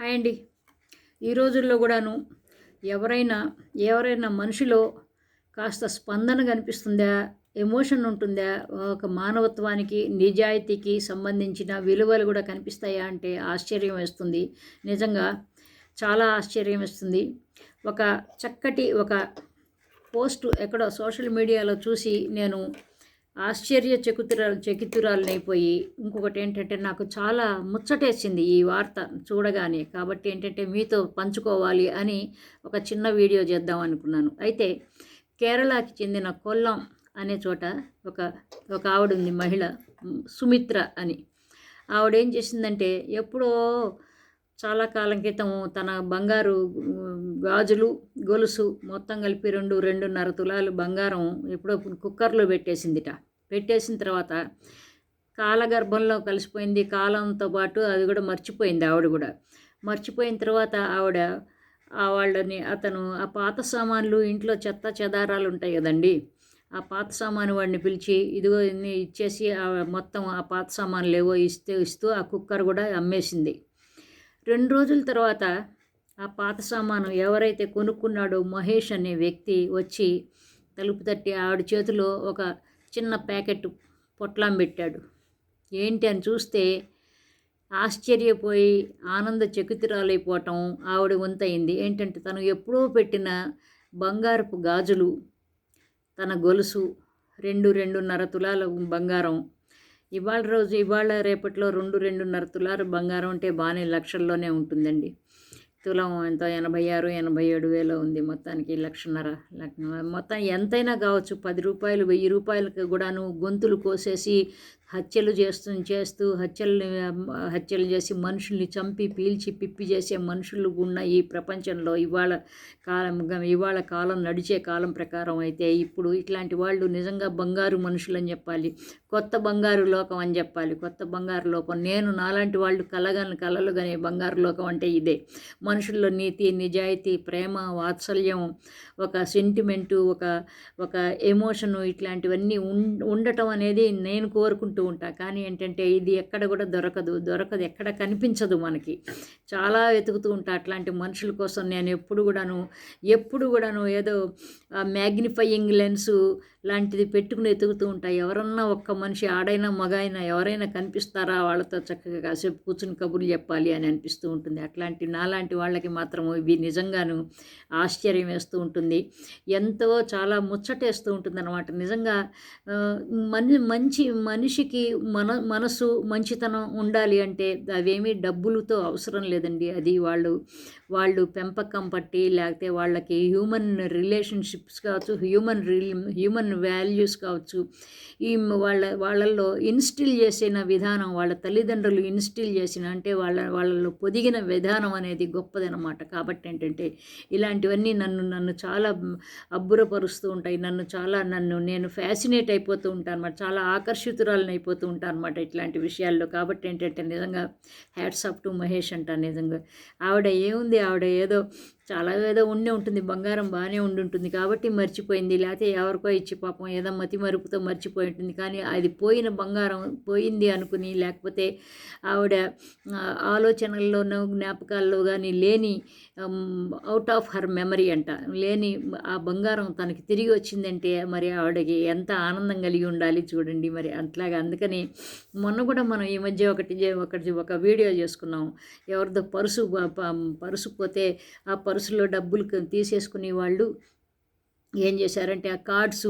Hi అండి. ఈ రోజుల్లో కూడాను ఎవరైనా ఎవరైనా మనిషిలో కాస్త స్పందన కనిపిస్తుందా ఎమోషన్ ఉంటుందా ఒక మానవత్వానికి నిజాయితీకి సంబంధించిన విలువలు కూడా కనిపిస్తాయా అంటే ఆశ్చర్యం వేస్తుంది. నిజంగా చాలా ఆశ్చర్యం వేస్తుంది. ఒక చక్కటి ఒక పోస్ట్ ఎక్కడో సోషల్ మీడియాలో చూసి నేను ఆశ్చర్య చకుతురాలు చకితురాలనైపోయి ఇంకొకటి ఏంటంటే నాకు చాలా ముచ్చటేసింది ఈ వార్త చూడగానే. కాబట్టి ఏంటంటే మీతో పంచుకోవాలి అని ఒక చిన్న వీడియో చేద్దాం అనుకున్నాను. అయితే కేరళకి చెందిన కొల్లం అనే చోట ఒక ఒక ఆవిడ ఉంది మహిళ సుమిత్ర అని. ఆవిడ ఏం చేసిందంటే ఎప్పుడో చాలా కాలం క్రితం తన బంగారు గాజులు గొలుసు మొత్తం కలిపి రెండు రెండున్నర తులాలు బంగారం ఎప్పుడో కుక్కర్లో పెట్టేసిందిట. పెట్టేసిన తర్వాత కాలగర్భంలో కలిసిపోయింది. కాలంతో పాటు అది కూడా మర్చిపోయింది ఆవిడ కూడా. మర్చిపోయిన తర్వాత ఆవిడ ఆ వాళ్ళని అతను ఆ పాత సామాన్లు ఇంట్లో చెత్త చెదారాలు ఉంటాయి కదండి ఆ పాత సామాను వాడిని పిలిచి ఇదిగో ఇచ్చేసి ఆ మొత్తం ఆ పాత సామాన్లు ఏవో ఇస్తూ ఇస్తూ ఆ కుక్కర్ కూడా అమ్మేసింది. రెండు రోజుల తర్వాత ఆ పాత సామాను ఎవరైతే కొనుక్కున్నాడో మహేష్ అనే వ్యక్తి వచ్చి తలుపు తట్టి ఆవిడ చేతిలో ఒక చిన్న ప్యాకెట్ పొట్లం పెట్టాడు. ఏంటి అని చూస్తే ఆశ్చర్యపోయి ఆనంద చకితురాలైపోవటం ఆవిడ వంతయింది. ఏంటంటే తను ఎప్పుడో పెట్టిన బంగారపు గాజులు తన గొలుసు రెండు రెండున్నర తులాల బంగారం ఇవాళ రోజు ఇవాళ రేపట్లో రెండు రెండున్నర తులారు బంగారం అంటే బాగానే లక్షల్లోనే ఉంటుందండి. తులం ఎంత? ఎనభై ఆరు ఎనభై ఏడు వేలో ఉంది మొత్తానికి లక్షన్నర లక్ష- మొత్తం ఎంతైనా కావచ్చు పది రూపాయలు వెయ్యి రూపాయలకు కూడాను గొంతులు కోసేసి హత్యలు చేస్తూ చేస్తూ హత్యల్ని హత్యలు చేసి మనుషుల్ని చంపి పీల్చి పిప్పి చేసే మనుషులు ఉన్న ఈ ప్రపంచంలో ఇవాళ కాలం ఇవాళ కాలం నడిచే కాలం ప్రకారం అయితే ఇప్పుడు ఇట్లాంటి వాళ్ళు నిజంగా బంగారు మనుషులు అని చెప్పాలి. కొత్త బంగారు లోకం అని చెప్పాలి. కొత్త బంగారు లోకం. నేను నాలాంటి వాళ్ళు కలగని కలలు కానీ బంగారు లోకం అంటే ఇదే. మనుషుల్లో నీతి నిజాయితీ ప్రేమ వాత్సల్యం ఒక సెంటిమెంటు ఒక ఒక ఎమోషను ఇట్లాంటివన్నీ ఉం- ఉండటం అనేది నేను కోరుకుంటూ ఉంటా. కానీ ఏంటంటే ఇది ఎక్కడ కూడా దొరకదు. దొరకదు. ఎక్కడ కనిపించదు మనకి. చాలా వెతుకుతూ ఉంటా అట్లాంటి మనుషుల కోసం నేను ఎప్పుడు కూడాను ఎప్పుడు కూడాను ఏదో మ్యాగ్నిఫయింగ్ లెన్స్ లాంటిది పెట్టుకుని ఎతుకుతూ ఉంటాయి ఎవరన్నా ఒక్క మనిషి ఆడైనా మగైనా ఎవరైనా కనిపిస్తారా వాళ్ళతో చక్కగా కాసేపు కూర్చుని కబుర్లు చెప్పాలి అని అనిపిస్తూ ఉంటుంది. అట్లాంటి నాలాంటి వాళ్ళకి మాత్రం ఇవి నిజంగాను ఆశ్చర్యం వేస్తూ ఉంటుంది. ఎంతో చాలా ముచ్చటేస్తూ ఉంటుంది అనమాట నిజంగా ఆ, మని మంచి మనిషికి మన మనసు మంచితనం ఉండాలి అంటే అవేమీ డబ్బులతో అవసరం లేదండి. అది వాళ్ళు వాళ్ళు పెంపకం పట్టి లేకపోతే వాళ్ళకి హ్యూమన్ రిలేషన్షిప్స్ కావచ్చు హ్యూమన్ హ్యూమన్ వాల్యూస్ కావచ్చు ఈ వాళ్ళ వాళ్ళల్లో ఇన్స్టిల్ చేసిన విధానం వాళ్ళ తల్లిదండ్రులు ఇన్స్టిల్ చేసిన అంటే వాళ్ళ వాళ్ళలో పొదిగిన విధానం అనేది గొప్పదనమాట కాబట్టి ఏంటంటే ఇలాంటివన్నీ నన్ను నన్ను చాలా అబ్బురపరుస్తూ ఉంటాయి. నన్ను చాలా నన్ను నేను ఫ్యాసినేట్ అయిపోతూ ఉంటాను అనమాట చాలా ఆకర్షితురాలని అయిపోతూ ఉంటాను అనమాట ఇట్లాంటి విషయాల్లో. కాబట్టి ఏంటంటే నిజంగా హ్యాట్స్ ఆఫ్ టు మహేష్ అంటాను నిజంగా. ఆవిడ ఏముంది? ఆవిడ ఏదో చాలా ఏదో ఉండే ఉంటుంది బంగారం బాగానే ఉండి ఉంటుంది కాబట్టి మర్చిపోయింది. లేకపోతే ఎవరికో ఇచ్చి పాపం ఏదో మతి మరుపుతో మర్చిపోయి ఉంటుంది. కానీ అది పోయిన బంగారం పోయింది అనుకుని లేకపోతే ఆవిడ ఆలోచనల్లోనూ జ్ఞాపకాల్లో కానీ లేని అవుట్ ఆఫ్ హర్ మెమరీ అంట. లేని ఆ బంగారం తనకి తిరిగి వచ్చిందంటే మరి ఆవిడకి ఎంత ఆనందం కలిగి ఉండాలి చూడండి మరి. అట్లాగా అందుకని మొన్న కూడా మనం ఈ మధ్య ఒకటి ఒకటి ఒక వీడియో చేసుకున్నాం. ఎవరిదో పరుసు పరుసు పోతే ఆ పర్సులో డబ్బులు తీసేసుకునేవాళ్ళు. తీసేసుకునే వాళ్ళు ఏం చేశారంటే ఆ కార్డ్స్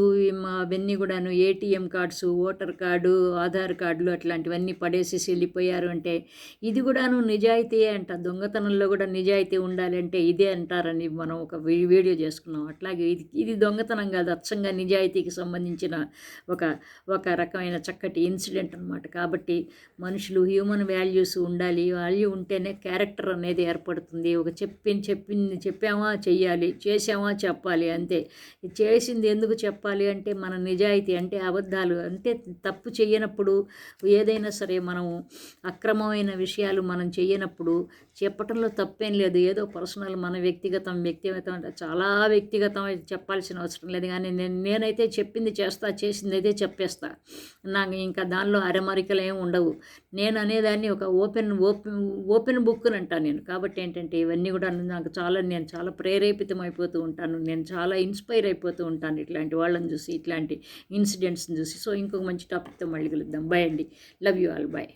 అవన్నీ కూడాను ATM cards voter card Aadhaar కార్డులు అట్లాంటివన్నీ పడేసేసి వెళ్ళిపోయారు అంటే ఇది కూడాను నిజాయితీయే అంట. దొంగతనంలో కూడా నిజాయితీ ఉండాలంటే ఇదే అంటారని మనం ఒక వీ- వీడియో చేసుకున్నాం. అట్లాగే ఇది ఇది దొంగతనం కాదు అచ్చంగా నిజాయితీకి సంబంధించిన ఒక ఒక రకమైన చక్కటి ఇన్సిడెంట్ అనమాట కాబట్టి మనుషులు హ్యూమన్ వాల్యూస్ ఉండాలి. వాల్యూ ఉంటేనే క్యారెక్టర్ అనేది ఏర్పడుతుంది. ఒక చెప్పి చెప్పింది చెప్పామా చెయ్యాలి చేసామా చెప్పాలి అంతే. చేసింది ఎందుకు చెప్పాలి అంటే మన నిజాయితీ అంటే అబద్ధాలు అంటే తప్పు చేయనప్పుడు ఏదైనా సరే మనం అక్రమమైన విషయాలు మనం చేయనప్పుడు చెప్పటంలో తప్పేం లేదు. ఏదో పర్సనల్ మన వ్యక్తిగతం వ్యక్తిగతం అంటే చాలా వ్యక్తిగతం చెప్పాల్సిన అవసరం లేదు. కానీ నేను నేనైతే చెప్పింది చేస్తా చేసింది అయితే చెప్పేస్తా. నాకు ఇంకా దానిలో అరమరికలు ఏమి ఉండవు. నేను అనేదాన్ని ఒక ఓపెన్ ఓపెన్ ఓపెన్ బుక్ అని అంటాను నేను. కాబట్టి ఏంటంటే ఇవన్నీ కూడా నాకు చాలా నేను చాలా ప్రేరేపితం అయిపోతూ ఉంటాను. నేను చాలా ఇన్స్పైర్ ఇన్స్పైర్ అయిపోతూ ఉంటాను ఇట్లాంటి వాళ్ళని చూసి ఇట్లాంటి ఇన్సిడెంట్స్ని చూసి. సో ఇంకొక మంచి టాపిక్తో మళ్ళీ కలుద్దాం. బాయ్ అండి. Love you all. బాయ్